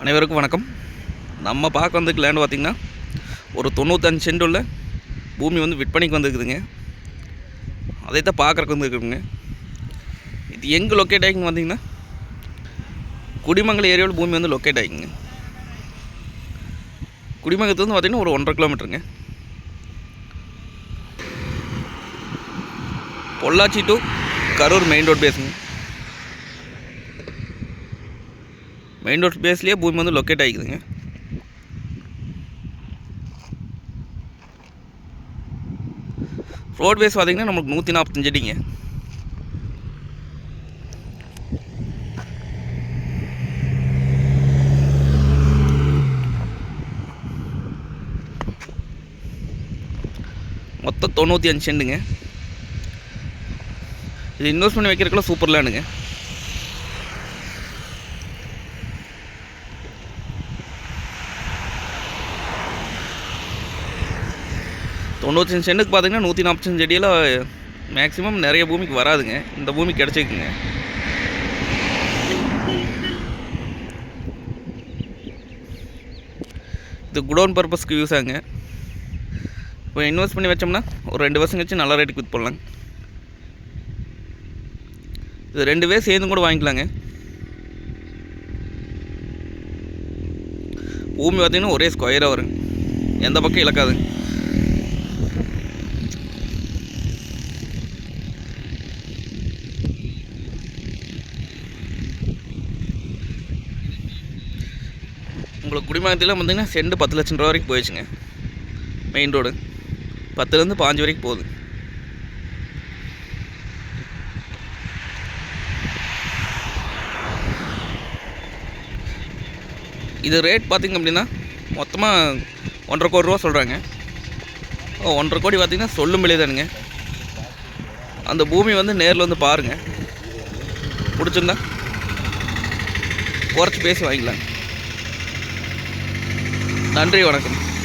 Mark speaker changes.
Speaker 1: அனைவருக்கும் வணக்கம். நம்ம பார்க்க வந்திருக்க லேண்ட் பார்த்திங்கன்னா ஒரு தொண்ணூத்தஞ்சு சென்ட் உள்ள பூமி வந்து விற்பனைக்கு வந்துருக்குதுங்க. அதை தான் பார்க்குறக்கு வந்துருக்குங்க. இது எங்கே லொக்கேட் ஆகிங்க வந்தீங்கன்னா குடிமங்கலம் ஏரியாவில் பூமி வந்து லொக்கேட் ஆகிங்க. குடிமங்கலத்துலேருந்து பார்த்திங்கன்னா ஒரு ஒன்றரை கிலோமீட்டருங்க Pollachi to Karur main road பேசுங்க மெயின் ரோட் பேஸ்லேயே பூமி வந்து லொக்கேட் ஆகிக்குதுங்க ரோட் பேஸ் பார்த்தீங்கன்னா நமக்கு நூற்றி நாற்பத்தஞ்சு அடிங்க. மொத்தம் தொண்ணூற்றி அஞ்சு செண்டுங்க. இது இன்வெஸ்ட் பண்ணி வைக்கிறதுக்குள்ள சூப்பர் லேண்டுங்க தொண்ணூத்தஞ்சு சென்ட்டுக்கு பார்த்தீங்கன்னா நூற்றி நாற்பத்தஞ்சு அடியில் மேக்ஸிமம் நிறைய பூமிக்கு வராதுங்க. இந்த பூமி கிடச்சிக்குங்க இது குடோன் பர்பஸ்க்கு யூஸ் ஆகுங்க. இப்போ இன்வெஸ்ட் பண்ணி வச்சோம்னா ஒரு ரெண்டு வருஷம் கழிச்சு நல்ல ரேட்டுக்கு விற்று போடலாங்க. இது ரெண்டு பேர் சேர்ந்து கூட வாங்கிக்கலாங்க. பூமி பார்த்தீங்கன்னா ஒரே ஸ்கொயராக வருங்க. எந்த பக்கம் இழக்காதுங்க. உங்களுக்கு குடிமகத்தில் பார்த்திங்கன்னா செண்டு பத்து லட்சம் ரூபா வரைக்கும் போயிடுச்சுங்க. மெயின் ரோடு பத்துலேருந்து பாஞ்சு வரைக்கும் போகுது. இது ரேட் பார்த்திங்க அப்படின்னா மொத்தமாக ஒன்றரை கோடி ரூபா சொல்கிறாங்க ஓ ஒன்றரை கோடி பார்த்திங்கன்னா சொல்லும் விலை தானுங்க. அந்த பூமி வந்து நேரில் வந்து பாருங்கள் பிடிச்சிருந்தா? குறைச்சி பேசி வாங்கிக்கலாங்க. நன்றி வணக்கம்.